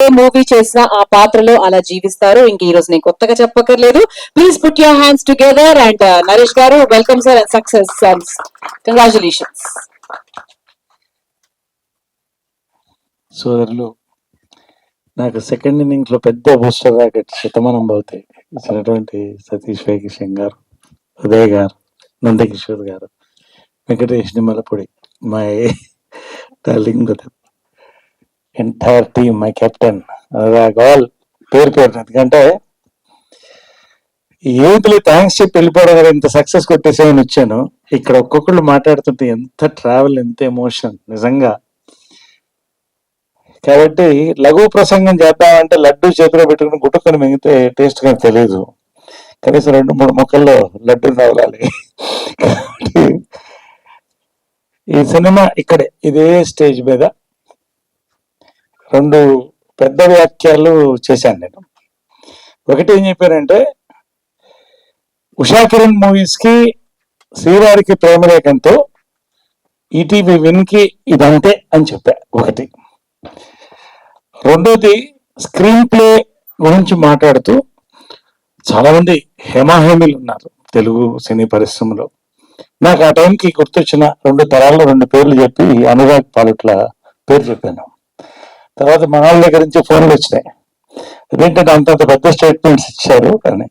ఏ movie చేసినా ఆ పాత్రలో అలా జీవిస్తారు. ఇంక ఈ రోజు నేను కొత్తగా చెప్పక్కర్లేదు. Please put your hands together and Naresh గారు welcome sir and success congratulations సోదరులు నాకు సెకండ్ ఇన్నింగ్స్లో పెద్ద బూస్టర్ రాకెట్ శతమానం భౌతే ఇచ్చినటువంటి సతీష్ వైకిషన్ గారు ఉదయ్ గారు నందకిషోర్ గారు వెంకటేష్ నిమ్మలపూడి మా darling entire team my captain Anurag all పేరు పేరు ఎందుకంటే ఏమిటి థ్యాంక్స్ చెప్పి వెళ్ళిపోవడం కదా ఇంత సక్సెస్ కొట్టేసేమని వచ్చాను. ఇక్కడ ఒక్కొక్కళ్ళు మాట్లాడుతుంటే ఎంత ట్రావెల్ ఎంత ఎమోషన్ నిజంగా. కాబట్టి లఘు ప్రసంగం చేద్దామంటే లడ్డు చేతిలో పెట్టుకుని గుట్టుకొని మింగితే టేస్ట్ కానీ తెలియదు కనీసం రెండు మూడు మొక్కల్లో లడ్డు నవలాలి ఈ సినిమా ఇక్కడే ఇదే స్టేజ్ మీద రెండు పెద్ద వ్యాఖ్యలు చేశాను నేను. ఒకటి ఏం చెప్పానంటే ఉషా కిరణ్ శ్రీవారికి ప్రేమలేఖంతో ఈటీవీ విన్కి ఇదంతే అని చెప్పా ఒకటి. రెండోది స్క్రీన్ ప్లే గురించి మాట్లాడుతూ చాలామంది హేమాహేమీలు హేమాహేమిలు ఉన్నారు తెలుగు సినీ పరిశ్రమలో. నాకు ఆ టైంకి గుర్తొచ్చిన రెండు తరాల్లో రెండు పేర్లు చెప్పి అనురాగ్ పాలిట్ల పేరు చెప్పాను. తర్వాత మన వాళ్ళ దగ్గర నుంచి ఫోన్లు వచ్చినాయి. అదేంటంటే అంతంత పెద్ద స్టేట్మెంట్స్ ఇచ్చారు కానీ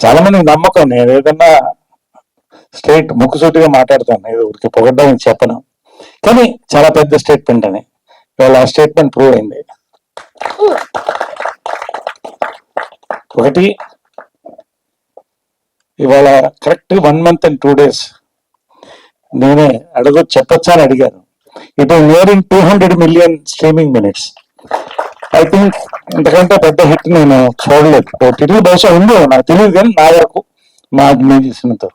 చాలా మంది నమ్మకం నేను ఏదన్నా స్ట్రైట్ ముక్కుసూటిగా మాట్లాడతాను ఏదో ఊరికి పొగడ్డానికి చెప్పను. కానీ చాలా పెద్ద స్టేట్మెంట్ అని. ఇవాళ ఆ స్టేట్మెంట్ ప్రూవ్ అయింది. ఒకటి ఇవాళ correct one month and two days నేనే అడుగు చెప్పొచ్చా అని అడిగాను it is nearing two hundred million streaming minutes I think ఇంతకంటే పెద్ద హిట్ నేను చూడలేదు. ఓటీటీ బహుశా ఉందో నాకు తెలియదు కానీ నా వరకు మా నేను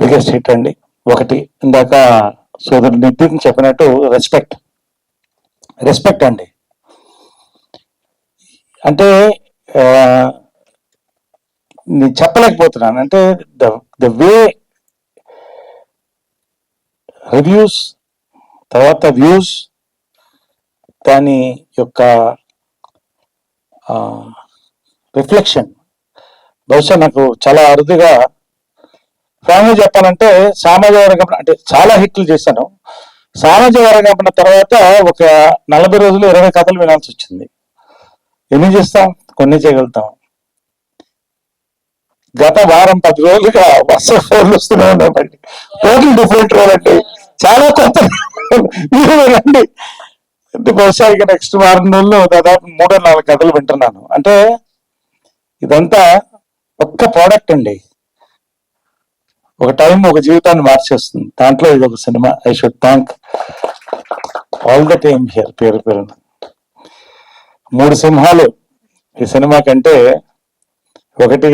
బిగ్గెస్ట్ హిట్ అండి. ఒకటి ఇందాక సోదరు నితిన్ చెప్పినట్టు రెస్పెక్ట్ రెస్పెక్ట్ అండి. అంటే నేను చెప్పలేకపోతున్నాను. అంటే ద ద వే రివ్యూస్ తర్వాత వ్యూస్ దాని యొక్క రిఫ్లెక్షన్. బహుశా నాకు చాలా అరుదుగా ఫ్రాంక్గా చెప్పాలంటే సామాజిక వర్గం అంటే చాలా హిట్లు చేశాను. సామాజిక వర్గం తర్వాత ఒక నలభై రోజులు ఇరవై కథలు వినాల్సి వచ్చింది. ఎన్ని చేస్తాం? కొన్ని చేయగలుగుతాం. గత వారం పది రోజులుగా వరుస ఫోన్లు వస్తూనే ఉన్నాయి. మళ్ళీ టోటల్ డిఫరెంట్ రోల్ అంటే చాలా కొత్త మీరు రండి. అంటే బహుశా ఇక నెక్స్ట్ వారం రోజుల్లో దాదాపు మూడో నాలుగు కథలు వింటున్నాను. అంటే ఇదంతా ఒక్క ప్రోడక్ట్ అండి. ఒక టైం ఒక జీవితాన్ని మార్చేస్తుంది. దాంట్లో ఇది ఒక cinema I should thank all the time here పేరు పేరు మూడు సింహాలు ఈ సినిమా కంటే ఒకటి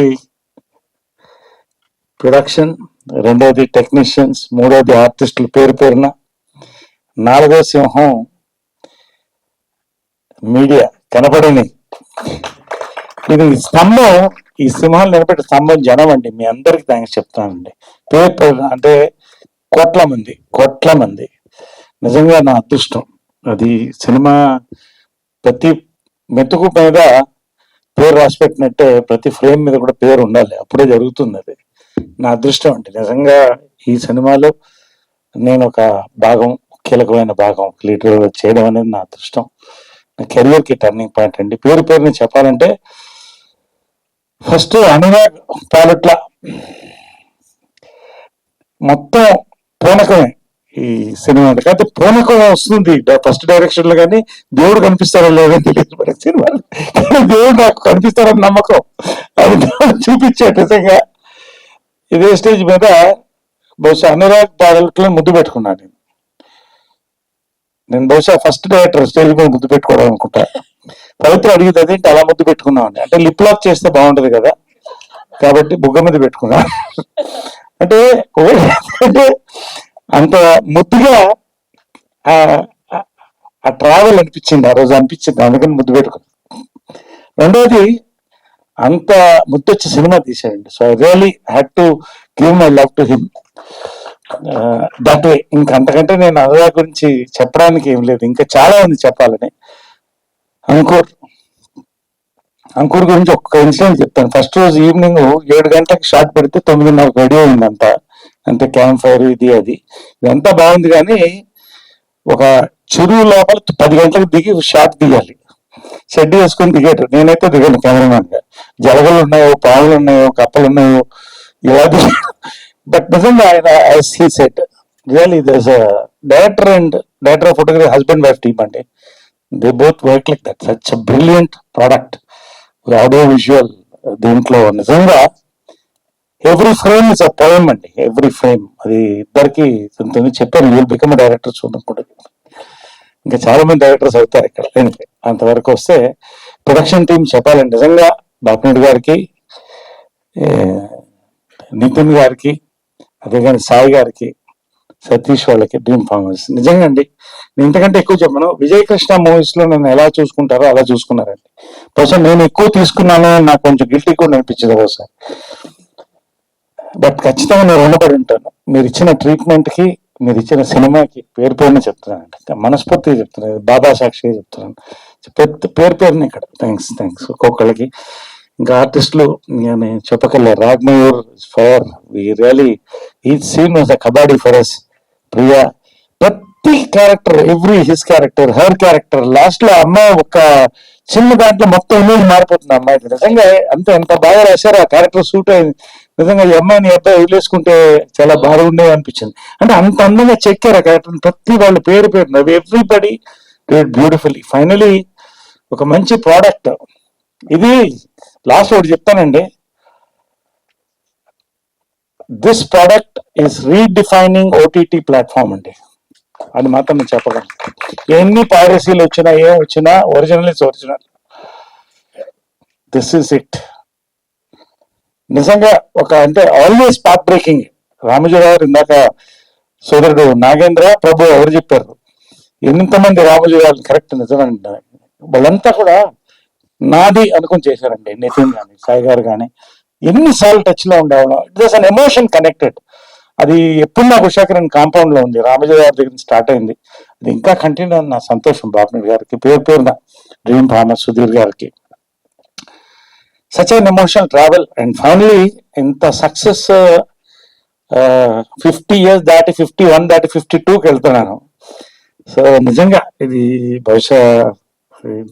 ప్రొడక్షన్ రెండోది టెక్నీషియన్స్ మూడోది ఆర్టిస్టులు పేరు పేరున. నాలుగో సింహం మీడియా కనపడని. ఇది స్తంభం ఈ సింహాలు నిలబెట్టే స్తంభం జనం అండి. మీ అందరికి థ్యాంక్స్ చెప్తానండి. పేపర్ అంటే కోట్ల మంది కోట్ల మంది. నిజంగా నా అదృష్టం. అది సినిమా ప్రతి మెతుకు మీద పేరు రాసి పెట్టినట్టే ప్రతి ఫ్రేమ్ మీద కూడా పేరు ఉండాలి. అప్పుడే జరుగుతుంది అది. నా అదృష్టం అండి. నిజంగా ఈ సినిమాలో నేను ఒక భాగం కీలకమైన భాగం. లీడర్ చేయడం అనేది నా అదృష్టం. నా కెరియర్కి టర్నింగ్ పాయింట్ అండి. పేరు పేరుని చెప్పాలంటే ఫస్ట్ అనురాగ్ పాలట్ల మొత్తం పూనకమే ఈ సినిమా అంటే కాకపోతే పూనకం వస్తుంది. ఫస్ట్ డైరెక్షన్లో కానీ దేవుడు కనిపిస్తారో లేదో తెలియదు మరి సినిమా దేవుడు నాకు కనిపిస్తారని నమ్మకం. అది చూపించాడు నిజంగా. ఇదే స్టేజ్ మీద బహుశా అనురాగ్ పాలట్లో ముద్దు పెట్టుకున్నాను నేను. నేను బహుశా ఫస్ట్ డైరెక్టర్ స్టేజ్ మీద ముద్దు పెట్టుకోవడం అనుకుంటా పవిత్ర అడిగింది అదేంటి అలా ముద్దు పెట్టుకున్నామని అంటే లిప్ లాక్ చేస్తే బాగుంటది కదా. కాబట్టి బుగ్గ మీద పెట్టుకున్నా. అంటే అంటే అంత ముద్దుగా ఆ ట్రావెల్ అనిపించింది ఆ రోజు అనిపించింది. అందుకని ముద్దు పెట్టుకున్నా రెండోది అంత ముద్దొచ్చి cinema తీసాడండి so I really had to give my love to him that way ఇంకంతకంటే నేను అనురాగ్ గురించి చెప్పడానికి ఏం లేదు. ఇంకా చాలా ఉంది చెప్పాలని. అంకుర్ అంకుర్ గురించి ఒక్క ఇన్సిడెంట్ చెప్తాను. ఫస్ట్ రోజు ఈవినింగ్ ఏడు గంటలకు షార్ట్ పెడితే తొమ్మిదిన్నర రెడీ అయిందంతా అంటే క్యాంప్ ఫైర్ ఇది అది. ఇదంతా బాగుంది కానీ ఒక చెరువు లోపల పది గంటలకు దిగి షార్ట్ దిగాలి. షెడ్ వేసుకొని దిగాడు నేనైతే దిగాను కెమెరామెన్గా జలగలు ఉన్నాయో పాములు ఉన్నాయో కప్పలు ఉన్నాయో ఇలా బట్ నిజంగా ఆయన he set really thus director and director of photography husband wife team అండి they both work like that such brilliant product audio visual దీంట్లో నిజంగా every frame is a poem అండి. ఎవ్రీ ఫ్రేమ్ అది ఇద్దరికి చెప్పారు చెప్పాను బికమ్ డైరెక్టర్ చూడడం ఇంకా చాలా మంది డైరెక్టర్స్ అవుతారు ఇక్కడ. Anyway, అంతవరకు వస్తే ప్రొడక్షన్ టీం చెప్పాలండి. నిజంగా డాక్యుమెంట్ గారికి నితిన్ గారికి అదే కానీ సాయి గారికి సతీష్ వాళ్ళకి డ్రీమ్ ఫార్మర్స్. నిజంగా అండి నేను ఇంతకంటే ఎక్కువ చెప్పను. విజయకృష్ణ మూవీస్లో నన్ను ఎలా చూసుకుంటారో అలా చూసుకున్నారండి. బహుశా నేను ఎక్కువ తీసుకున్నాను అని నాకు కొంచెం గిల్టీ కూడా అనిపించింది ఒకసారి బట్ ఖచ్చితంగా నేను రుణపడి ఉంటాను. మీరు ఇచ్చిన ట్రీట్మెంట్కి మీరు ఇచ్చిన సినిమాకి పేరు పేరున చెప్తున్నానండి. మనస్ఫూర్తిగా చెప్తున్నాను. బాబా సాక్షిగా చెప్తున్నాను. పెద్ద పేరు పేరుని ఇక్కడ. థ్యాంక్స్ థ్యాంక్స్ ఒక్కొక్కళ్ళకి. ఇంకా ఆర్టిస్టులు నేను చెప్పకలే రాగ్మయూర్ ఫర్ వి రియలీ ఈ scene was a kabaddi for us Priya. ప్రతి character every his character her character లాస్ట్లో అమ్మాయి ఒక చిన్న దాంట్లో మొత్తం ఇమేజ్ మారిపోతుంది అమ్మాయి నిజంగా అంత ఎంత బాగా రాశారు ఆ క్యారెక్టర్ సూట్ అయింది. నిజంగా ఈ అమ్మాయిని అబ్బాయి వదిలేసుకుంటే చాలా బాగుండేది అనిపించింది. అంటే అంత అందంగా చెక్కారు ఆ క్యారెక్టర్ ప్రతి వాళ్ళ పేరు పేరు ఎవ్రీబడి బ్యూటిఫుల్లీ ఫైనలీ ఒక మంచి ప్రోడక్ట్ ఇది లాస్ట్ ఒకటి చెప్తానండి. This product is redefining OTT platform అండి. అది మాత్రం నేను చెప్పగలను. ఎన్ని పైరసీలు వచ్చినా ఏం వచ్చినా original is original. This is it నిజంగా ఒక అంటే ఆల్వేస్ పాత్ బ్రేకింగ్ రామజీరావు గారు ఇందాక సోదరుడు నాగేంద్ర ప్రభు ఎవరు చెప్పారు? ఎంతమంది రామజీరావు కరెక్ట్ నిజమని వాళ్ళంతా కూడా నాది అనుకుని చేశారండి నితిన్ కానీ సాయి గారు కానీ ఎన్నిసార్లు టచ్లో ఉండేవాళ్ళం. It was an emotion connected అది ఎప్పుడు నాకు ఉషాకరన్ కాంపౌండ్లో ఉంది. రామజయ గారి దగ్గర స్టార్ట్ అయింది. అది ఇంకా కంటిన్యూ నా సంతోషం బాబుని గారికి. పేరు పేరున డ్రీమ్ ఫార్మర్ సుధీర్ గారికి. Such an emotional travel and finally ఇంత సక్సెస్ ఫిఫ్టీ ఇయర్స్ దాటి ఫిఫ్టీ వన్ దాటి ఫిఫ్టీ టూకి వెళ్తున్నాను. సో నిజంగా ఇది బహుశా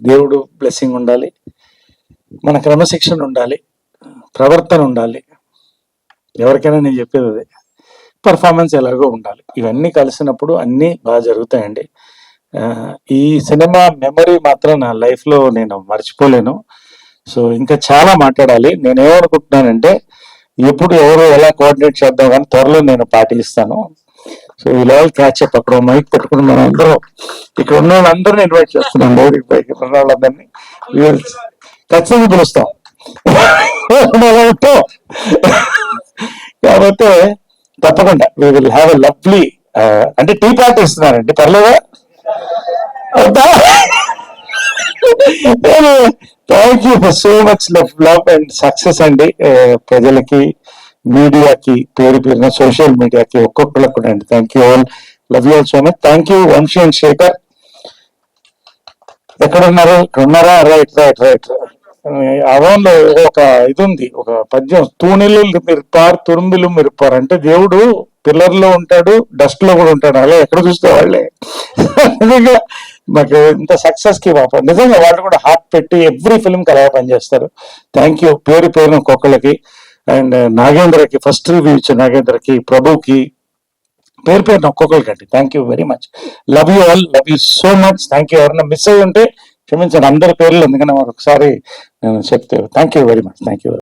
దేవుడు బ్లెస్సింగ్ ఉండాలి. మన క్రమశిక్షణ ఉండాలి. ప్రవర్తన ఉండాలి. ఎవరికైనా నేను చెప్పేది అదే. పర్ఫార్మెన్స్ ఎలాగో ఉండాలి. ఇవన్నీ కలిసినప్పుడు అన్నీ బాగా జరుగుతాయండి. ఈ సినిమా మెమరీ మాత్రం నా లైఫ్లో నేను మర్చిపోలేను. సో ఇంకా చాలా మాట్లాడాలి. నేను ఏమనుకుంటున్నానంటే ఎప్పుడు ఎవరు ఎలా కోఆర్డినేట్ చేద్దాం కానీ త్వరలో నేను పాటిస్తాను. సో ఇలా క్యాచ్ అప్ అక్కడ మైక్ పెట్టుకుని మనం అందరం ఇక్కడ ఉన్న వాళ్ళందరినీ ఇన్వైట్ చేస్తున్నాం మోడీ పైకి ఉన్న వాళ్ళందరినీ ఖచ్చితంగా పిలుస్తాం. మనం ఉంటాం. కాబట్టి తప్పకుండా we will have a lovely అంటే టీ పార్టీ ఇస్తున్నారండి. పర్లేదా? Thank you for so much love love and success అండి ప్రజలకి. మీడియాకి పేరు పేరున సోషల్ మీడియాకి ఒక్కొక్కళ్ళకి కూడా అండి. Thank you all love you all so much thank you Vamsi and Shekhar. ఎక్కడ ఉన్నారు? ఉన్నారా రైట్ రైట్ రైట్ అవన్లో ఒక ఇది ఉంది ఒక పద్యం. తూణిలు మిరుపార్ తురుంబిలు మిరుపార్. అంటే దేవుడు పిల్లర్లో ఉంటాడు డస్ట్లో కూడా ఉంటాడు. అలా ఎక్కడ చూస్తే వాళ్ళే. నిజంగా మాకు ఇంత సక్సెస్కి పాపం. నిజంగా వాళ్ళు కూడా హార్ట్ పెట్టి ఎవ్రీ ఫిల్మ్కి అలాగే పనిచేస్తారు. థ్యాంక్ యూ పేరు పేరు ఒక్కొక్కళ్ళకి. అండ్ నాగేంద్రకి ఫస్ట్ రివ్యూ ఇచ్చిన నాగేంద్రకి ప్రభుకి పేరు పేరున ఒక్కొక్కరికండి thank you very much love you all love you so much thank you ఎవరైనా మిస్ అయ్యి ఉంటే క్షమించండి. అందరి పేర్లు ఎందుకంటే ఒకసారి నేను చెప్తే. Thank you very much thank you